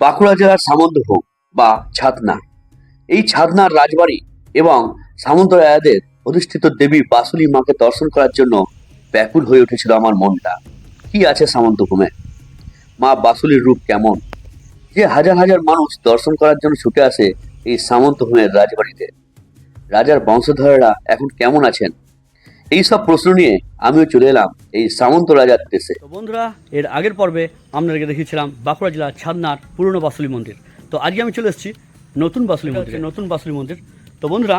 বাঁকুড়া জেলার সামন্তভোগ বা ছাতনা। এই ছাতনার রাজবাড়ি এবং সামন্ত রায়াদের অধিষ্ঠিত দেবী বাসুলি মাকে দর্শন করার জন্য ব্যাকুল হয়ে উঠেছিল আমার মনটা। কি আছে সামন্তভূমে? মা বাসুলির রূপ কেমন? যে হাজার হাজার মানুষ দর্শন করার জন্য ছুটে আসে এই সামন্তভূমের রাজবাড়িতে। রাজার বংশধরেরা এখন কেমন আছেন? এই সব প্রশ্ন নিয়ে আমিও চলে এলাম এই সামন্ত রাজার দেশে। তো বন্ধুরা এর আগের পর্বে আপনাদেরকে দেখিয়েছিলাম বাঁকুড়া জেলার ছাদনার পুরনো বাসুলি মন্দির। তো আজকে আমি চলে এসেছি নতুন বাসুলি মন্দির নতুন বাসুলি মন্দির। তো বন্ধুরা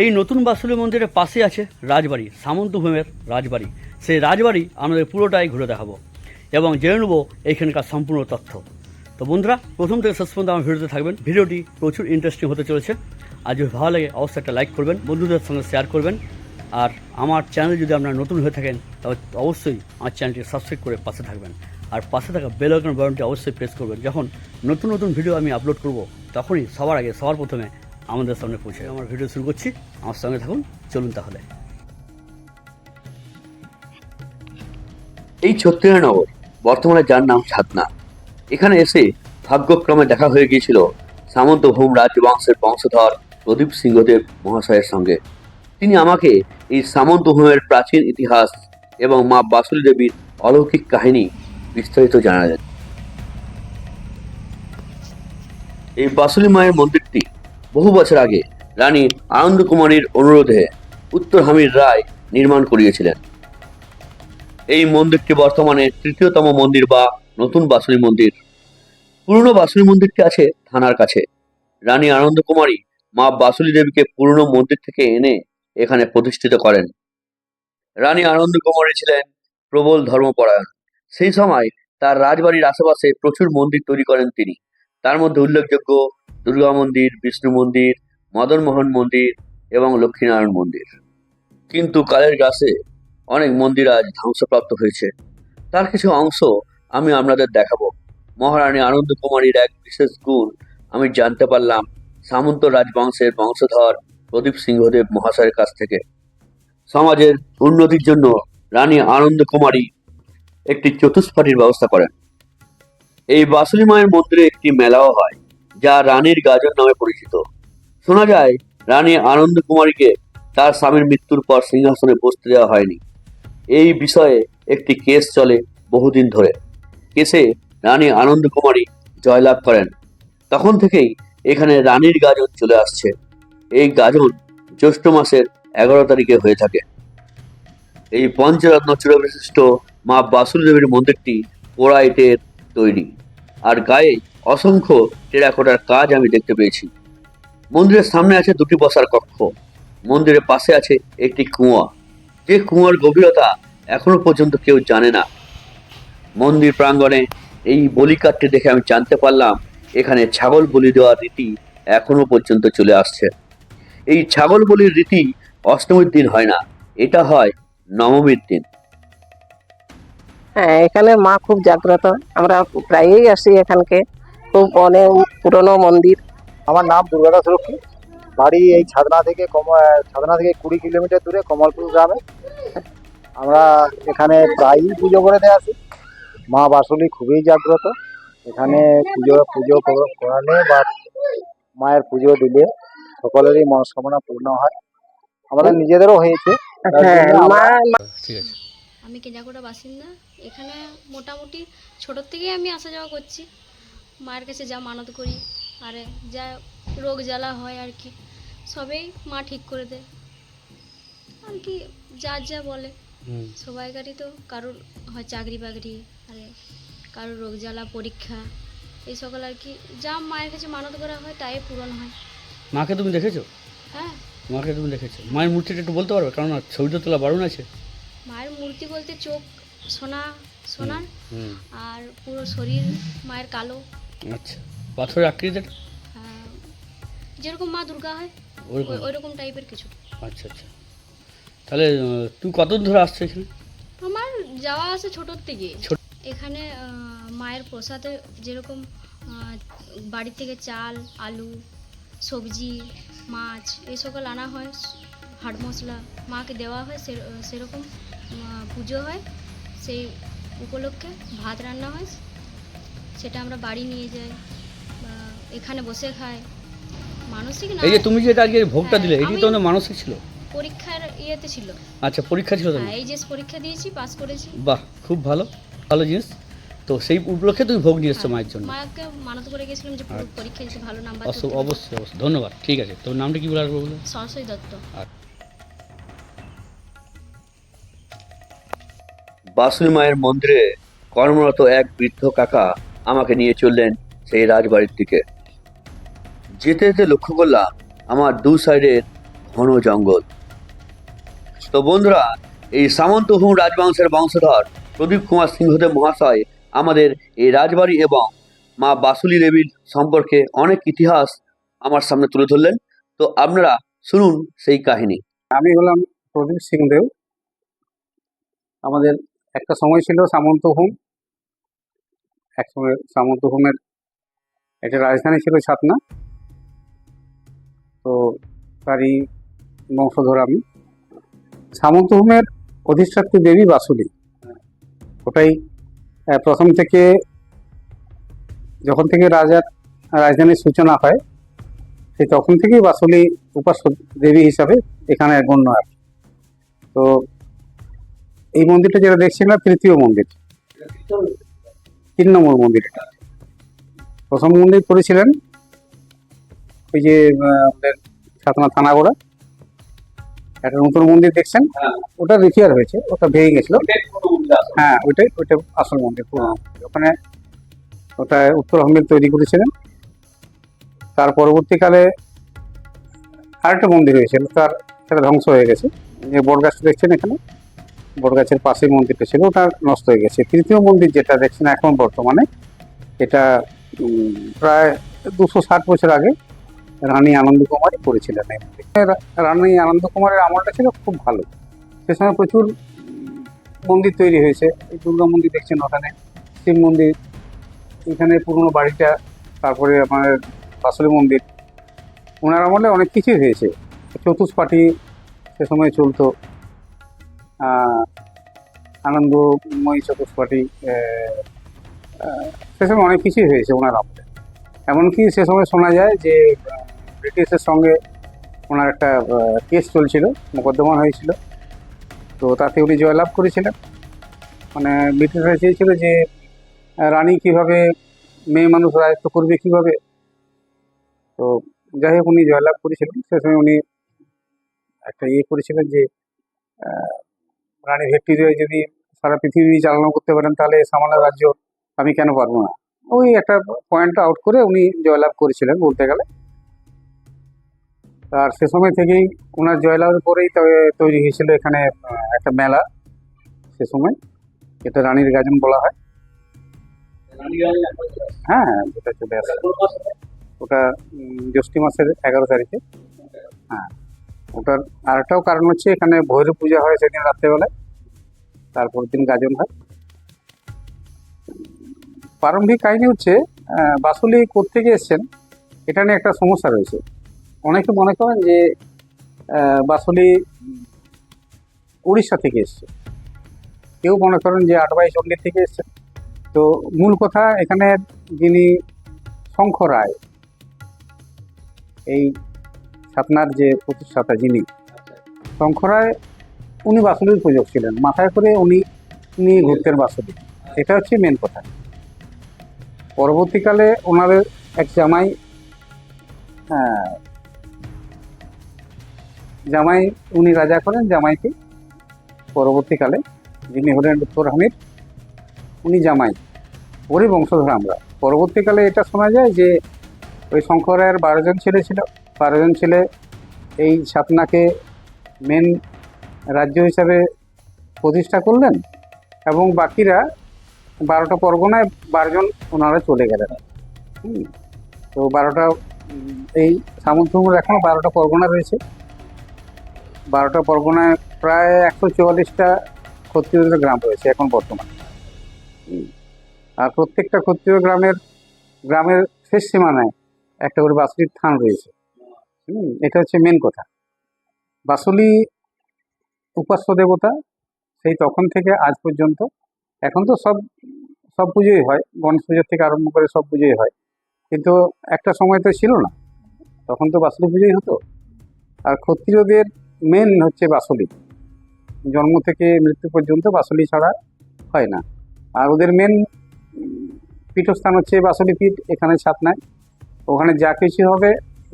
এই নতুন বাসুলি মন্দিরের পাশে আছে রাজবাড়ি সামন্ত ভূমের রাজবাড়ি। সেই রাজবাড়ি আমাদের পুরোটাই ঘুরে দেখাবো এবং জেনে নেব এইখানকার সম্পূর্ণ তথ্য। তো বন্ধুরা প্রথম থেকে শেষ পর্যন্ত আমার ভিডিওতে থাকবেন। ভিডিওটি প্রচুর ইন্টারেস্টিং হতে চলেছে। আর যদি ভালো লাগে অবশ্যই একটা লাইক করবেন বন্ধুদের সঙ্গে শেয়ার করবেন। আর আমার চ্যানেল যদি আপনারা নতুন হয়ে থাকেন তবে অবশ্যই আমার চ্যানেলটি সাবস্ক্রাইব করে পাশে থাকবেন। আর পাশে থাকা বেল আইকন বাটনটি অবশ্যই প্রেস করবেন। যখন নতুন নতুন ভিডিও আমি আপলোড করব, তখনই সবার আগে, সবার প্রথমে আমাদের সামনে পৌঁছে আমার ভিডিও শুরু করছি, আমার সঙ্গে থাকুন, চলুন তাহলে। এই ছত্রিয়ানগর, বর্তমানে যার নাম ছাতনা এখানে এসে ভাগ্যক্রমে দেখা হয়ে গিয়েছিল সামন্তভূম রাজবংশের বংশধর প্রদীপ সিংহদেব মহাশয়ের সঙ্গে। তিনি আমাকে এই সামন্ত সামন্তভূমের প্রাচীন ইতিহাস এবং মা বাসুলি দেবীর অলৌকিক কাহিনী বিস্তারিত জানালেন। এই বাসুলি মায়ের মন্দিরটি বহু বছর আগে রানী আনন্দ কুমারীর অনুরোধে উত্তর হামির রায় নির্মাণ করিয়েছিলেন। এই মন্দিরটি বর্তমানে তৃতীয়তম মন্দির বা নতুন বাসুলি মন্দির। পুরনো বাসুলি মন্দিরটি আছে থানার কাছে। রানী আনন্দ কুমারী মা বাসুলি দেবীকে পুরনো মন্দির থেকে এনে এখানে প্রতিষ্ঠিত করেন। রানী আনন্দ কুমারী ছিলেন প্রবল ধর্মপরায়ণ। সেই সময় তার রাজবাড়ির আশেপাশে প্রচুর মন্দির তৈরি করেন তিনি। তার মধ্যে উল্লেখযোগ্য দুর্গা মন্দির, বিষ্ণু মন্দির মদনমোহন মন্দির এবং লক্ষ্মীনারায়ণ মন্দির। কিন্তু কালের গাছে অনেক মন্দির আজ ধ্বংসপ্রাপ্ত হয়েছে। তার কিছু অংশ আমি আপনাদের দেখাবো। মহারানী আনন্দ কুমারীর এক বিশেষ গুণ আমি জানতে পারলাম। সামন্ত রাজবংশের বংশধর প্রদীপ সিংহদেব মহাশয়ের কাছ থেকে। সমাজের উন্নতির জন্য রানী আনন্দ কুমারী একটি চতুষ্পাটির ব্যবস্থা করেন। এই বাসুলি মায়ের মন্দিরে একটি মেলাও হয়, যা রানীর গাজন নামে পরিচিত। শোনা যায়, রানী আনন্দ কুমারীকে তার স্বামীর মৃত্যুর পর সিংহাসনে বসতে দেওয়া হয়নি। এই বিষয়ে একটি কেস চলে বহুদিন ধরে। কেসে রানী আনন্দ কুমারী জয়লাভ করেন। তখন থেকেই এখানে রানীর গাজন চলে আসছে। এই গাজন জ্যৈষ্ঠ মাসের এগারো তারিখে হয়ে থাকে। এই পঞ্চরত্ন চিরবিশিষ্ট মা বাসুল দেবীর মন্দিরটি পোড়া ইটের তৈরি। আর গায়ে অসংখ্য টেরাকোটার কাজ আমি দেখতে পেয়েছি। মন্দিরের সামনে আছে দুটি বসার কক্ষ। মন্দিরের পাশে আছে একটি কুয়া। যে কুয়ার গভীরতা এখনও পর্যন্ত কেউ জানে না। মন্দির প্রাঙ্গণে এই বলিকাঠটি দেখে আমি জানতে পারলাম, এখানে ছাগল বলি দেওয়ার রীতি এখনও পর্যন্ত চলে আসছে। এই ছাগল বলির রীতি অষ্টমীর দিন হয় না। এটা হয় নবমীর দিন। হ্যাঁ এখানে মা খুব জাগ্রত। আমরা প্রায়ই আসি এখানকে। খুব অনেক পুরনো মন্দির। আমার নাম দুর্গাদাস রক্ষী। বাড়ি এই ছাদনা থেকে কম ছাদনা থেকে কুড়ি কিলোমিটার দূরে কমলপুর গ্রামে। আমরা এখানে প্রায়ই পুজো করে দিয়ে আসি। মা বাসুলি খুবই জাগ্রত। এখানে পুজো পুজো কর- করালে বা মায়ের পুজো দিলে সকলেরই মনস্কামনা পূর্ণ হয়। আমাদের নিজেদেরও হয়েছে। হ্যাঁ ঠিক আছে। আমি কেঞ্জাকোটা বাসিন্দা। এখানে মোটামুটি ছোটোর থেকেই আমি আসা যাওয়া করছি। মায়ের কাছে যা মানত করি আরে যা রোগ জ্বালা হয় আর কি সবেই মা ঠিক করে দেয়। আর কি যার যা বলে। হুম। সবাইকারই তো কারোর হয় চাকরি বাকরি আরে কারোর রোগ জ্বালা পরীক্ষা এই সকল আর কি। যা মায়ের কাছে মানত করা হয় তাই পূরণ হয়। মাকে তুমি দেখেছ? হ্যাঁ। মাকে তুমি দেখেছ? মায়ের মূর্তিটা একটু বলতে পারবে কারণ ছবিটা তোলা বারণ আছে। মায়ের মূর্তি বলতে চোখ সোনা সোনার আর পুরো শরীর মায়ের কালো। আচ্ছা। পাথরের আকৃতিটা? যেরকম মা দুর্গা হয় ওরকম। ওই টাইপের কিছু। আচ্ছা আচ্ছা। তাহলে তুই কতদিন ধরে আসছো এখানে? আমার যাওয়া আছে ছোটোর থেকে। এখানে মায়ের প্রসাদে যেরকম বাড়ি থেকে চাল আলু সবজি মাছ এই সকল আনা হয়। হাট মশলা মাকে দেওয়া হয় সেরকম পুজো হয়। সেই উপলক্ষে ভাত রান্না হয়। সেটা আমরা বাড়ি নিয়ে যাই এখানে বসে খাই। মানসিক না এই যে তুমি যেটা আজকে ভোগটা হ্যাঁ, দিলে এটি তোমাদের মানসিক ছিল? পরীক্ষার ইয়েতে ছিল। আচ্ছা পরীক্ষা ছিল হ্যাঁ এইচএস পরীক্ষা দিয়েছি পাস করেছি। বাহ খুব ভালো ভালো জিনিস। তো সেই উপলক্ষে তুমি ভোগ নিয়ে এসছো মায়ের জন্য। মাকে মানত করে গেছিলাম যে পুরো আচ্ছা। ভালো নাম্বার অবশ্যই অবশ্যই। ধন্যবাদ ঠিক আছে। তোর নামটা কি বলে আসব বলে সরস্বতী দত্ত। বাসুলি মায়ের মন্দিরে কর্মরত এক বৃদ্ধ কাকা আমাকে নিয়ে চললেন সেই রাজবাড়ির দিকে। যেতে যেতে লক্ষ্য করলাম আমার দু সাইডের ঘন জঙ্গল। তো বন্ধুরা এই সামন্তভূম রাজবংশের বংশধর প্রদীপ কুমার সিংহদেব মহাশয় আমাদের এই রাজবাড়ি এবং মা বাসুলি দেবীর সম্পর্কে অনেক ইতিহাস আমার সামনে তুলে ধরলেন। তো আপনারা শুনুন সেই কাহিনী। আমি হলাম প্রদীপ সিং দেব। আমাদের একটা সময় ছিল সামন্ত হোম। এক সময় সামন্ত হোমের একটা রাজধানী ছিল ছাতনা। তো তারই বংশধর আমি। সামন্ত হোমের অধিষ্ঠাত্রী দেবী বাসুলি। ওটাই প্রথম থেকে যখন থেকে রাজার রাজধানীর সূচনা হয় সেই তখন থেকেই বাসুলি উপাস দেবী হিসাবে এখানে গণ্য আর। তো এই মন্দিরটা যেটা দেখছেন না, তৃতীয় মন্দির। তিন নম্বর মন্দির প্রথম মন্দির করেছিলেন ওই যে আমাদের সাতনা থানাগোড়া একটা নতুন মন্দির দেখছেন? ওটা রিপেয়ার হয়েছে ওটা ভেঙে গেছিল। হ্যাঁ ওইটাই ওইটা আসল মন্দির পুরনো। ওখানে ওটা উত্তর আহমেদ তৈরি করেছিলেন। তার পরবর্তীকালে আরেকটা মন্দির হয়েছিল তার সেটা ধ্বংস হয়ে গেছে। যে বটগাছটা দেখছেন এখানে? বটগাছের পাশেই মন্দিরটা ছিল ওটা নষ্ট হয়ে গেছে। তৃতীয় মন্দির যেটা দেখছেন এখন বর্তমানে এটা প্রায় দুশো ষাট বছর আগে রানী আনন্দ কুমারী করেছিলেন মন্দির। রানী আনন্দ কুমারের আমলটা ছিল খুব ভালো। সে সময় প্রচুর মন্দির তৈরি হয়েছে। দুর্গা মন্দির দেখছেন ওখানে। শিব মন্দির। এখানে পুরনো বাড়িটা তারপরে আপনার বাসলি মন্দির। ওনার আমলে অনেক কিছুই হয়েছে। চতুষ্পাঠী সে সময় চলতো। আনন্দময়ী আহ, সে সময় অনেক কিছুই হয়েছে ওনার আমলে। এমনকি সে সময় শোনা যায় যে ব্রিটিশের সঙ্গে ওনার একটা কেস চলছিল মোকদ্দমা হয়েছিল। তো তাতে উনি জয়লাভ করেছিলেন। মানে ব্রিটিশরা চেয়েছিল যে রানী কীভাবে মেয়ে মানুষ রাজত্ব করবে, কীভাবে? তো যাই হোক, উনি জয়লাভ করেছিলেন। সে সময় উনি একটা ইয়ে করেছিলেন যে রানী ভিক্টোরিয়া যদি সারা পৃথিবী চালনা করতে পারেন, তাহলে সামান্য রাজ্য আমি কেন পারব না? ওই একটা পয়েন্ট আউট করে উনি জয়লাভ করেছিলেন বলতে গেলে। আর সে সময় থেকেই ওনার জয়লাভের পরেই তৈরি হয়েছিল এখানে একটা মেলা। সে সময় এটা রানীর গাজন বলা হয়। হ্যাঁ যেটা চলে আসে। ওটা জ্যৈষ্ঠী মাসের এগারো তারিখে। হ্যাঁ ওটার আরেকটাও কারণ হচ্ছে এখানে ভৈরব পূজা হয় সেদিন রাত্রেবেলায়। তারপর দিন গাজন হয়। প্রারম্ভিক কাহিনী হচ্ছে বাসুলি কোত্থেকে এসছেন, এটা নিয়ে একটা সমস্যা রয়েছে। অনেকে মনে করেন যে বাসুলি উড়িষ্যা থেকে এসছে। কেউ মনে করেন যে আটবাই চণ্ডী থেকে এসছে। তো মূল কথা এখানে যিনি শঙ্খ রায় এই সাতনার যে প্রতিষ্ঠাতা যিনি শঙ্খ রায় উনি বাসুলির পূজক ছিলেন। মাথায় করে উনি নিয়ে ঘুরতেন বাসুলি। এটা হচ্ছে মেন কথা। পরবর্তীকালে ওনাদের এক জামাই আহ, জামাই, উনি রাজা করেন জামাইকে। পরবর্তীকালে যিনি হলেন উত্তর হামিদ, উনি জামাই, ওরই বংশধর আমরা। পরবর্তীকালে এটা শোনা যায় যে ওই শঙ্কর রায়ের বারোজন ছেলে ছিল। বারোজন ছেলে এই সাতনাকে মেন রাজ্য হিসাবে প্রতিষ্ঠা করলেন এবং বাকিরা বারোটা পরগনায় বারোজন ওনারা চলে গেলেন। তো বারোটা, এই সামন্তভূমির এখনও বারোটা পরগনা রয়েছে। বারোটা পরগনায় প্রায় একশো চুয়াল্লিশটা ক্ষত্রিয়দের গ্রাম রয়েছে এখন বর্তমানে। আর প্রত্যেকটা ক্ষত্রিয় গ্রামের গ্রামের শেষ সীমানায় একটা করে বাসুলির থান রয়েছে। এটা হচ্ছে মেন কথা। বাসুলি উপাস্য দেবতা, সেই তখন থেকে আজ পর্যন্ত, এখন তো সব সব পুজোই হয়। গণেশ পুজোর থেকে আরম্ভ করে সব পুজোই হয়। কিন্তু একটা সময় তো ছিল না। তখন তো বাসুলি পুজোই হতো। আর ক্ষত্রিয়দের মেন হচ্ছে বাসলি। জন্ম থেকে মৃত্যু পর্যন্ত বাসলি ছাড়া হয় না। আর ওদের মেন পীঠস্থান হচ্ছে বাসলি পীঠ, এখানে ছাতনায় ওখানে যা কিছু হবে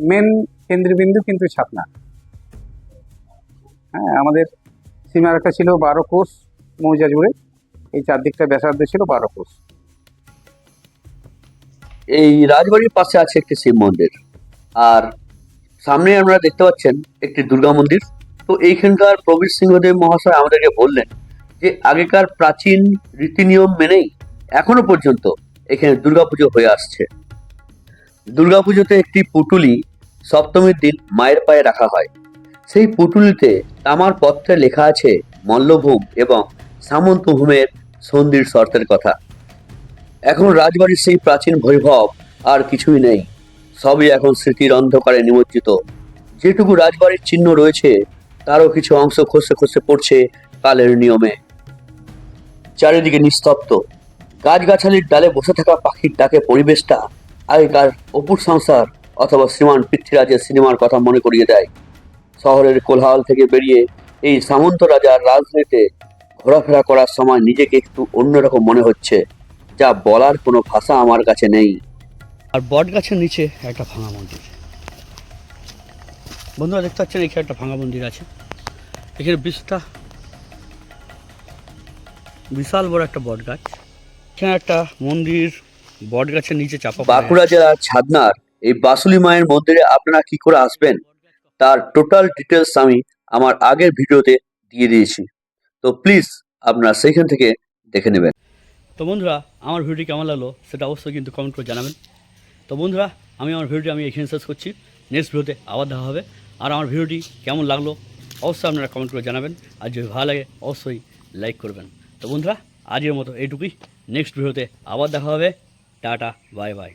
মেন কেন্দ্রবিন্দু কিন্তু ছাতনা। হ্যাঁ আমাদের সীমারেখা ছিল বারো কোষ মৌজা জুড়ে এই চারদিকটা ব্যাসার্ধ ছিল বারো কোষ। এই রাজবাড়ির পাশে আছে একটি শিব মন্দির। আর সামনে আমরা দেখতে পাচ্ছেন একটি দুর্গা মন্দির। তো এইখানকার প্রবীর সিংহদেব মহাশয় আমাদেরকে বললেন যে, আগেকার প্রাচীন রীতিনিয়ম মেনেই এখনও পর্যন্ত এখানে দুর্গাপুজো হয়ে আসছে। দুর্গাপুজোতে একটি পুটুলি সপ্তমীর দিন মায়ের পায়ে রাখা হয়। সেই পুটুলিতে তামার পত্রে লেখা আছে মল্লভূম এবং সামন্তভূমের সন্ধির শর্তের কথা। এখন রাজবাড়ির সেই প্রাচীন বৈভব আর কিছুই নেই। সবই এখন স্মৃতির অন্ধকারে নিমজ্জিত। যেটুকু রাজবাড়ির চিহ্ন রয়েছে, তারও কিছু অংশ খসে খসে পড়ছে কালের নিয়মে। চারিদিকে নিস্তব্ধ। গাছগাছালির ডালে বসে থাকা পাখির ডাকে পরিবেশটা আগেকার অপুর সংসার অথবা শ্রীমান পৃথ্বীরাজের সিনেমার কথা মনে করিয়ে দেয়। শহরের কোলাহল থেকে বেরিয়ে এই সামন্ত রাজার রাজনীতিতে ঘোরাফেরা করার সময় নিজেকে একটু অন্যরকম মনে হচ্ছে, যা বলার কোনো ভাষা আমার কাছে নেই। আর বট গাছের নিচে একটা ভাঙা মন্দির। বন্ধুরা দেখতে পাচ্ছেন এখানে একটা ভাঙা মন্দির আছে। এখানে বিশটা বিশাল বড় একটা বট গাছ এখানে একটা মন্দির বট গাছের নিচে চাপা বাঁকুড়া জেলার ছাদনার এই বাসুলি মায়ের মন্দিরে আপনারা কি করে আসবেন তার টোটাল ডিটেলস আমি আমার আগের ভিডিওতে দিয়ে দিয়েছি। তো প্লিজ আপনারা সেইখান থেকে দেখে নেবেন। তো বন্ধুরা আমার ভিডিওটি কেমন লাগল সেটা অবশ্যই কিন্তু কমেন্ট করে জানাবেন। তো বন্ধুরা, আমি আমার ভিডিওটি আমি এখানে শেষ করছি। নেক্সট ভিডিওতে আবার দেখা হবে। আর আমার ভিডিওটি কেমন লাগল অবশ্যই আপনারা কমেন্ট করে জানাবেন। আর যদি ভালো লাগে, অবশ্যই লাইক করবেন। তো বন্ধুরা, আজকের মতো এইটুকুই। নেক্সট ভিডিওতে আবার দেখা হবে। Tata bye bye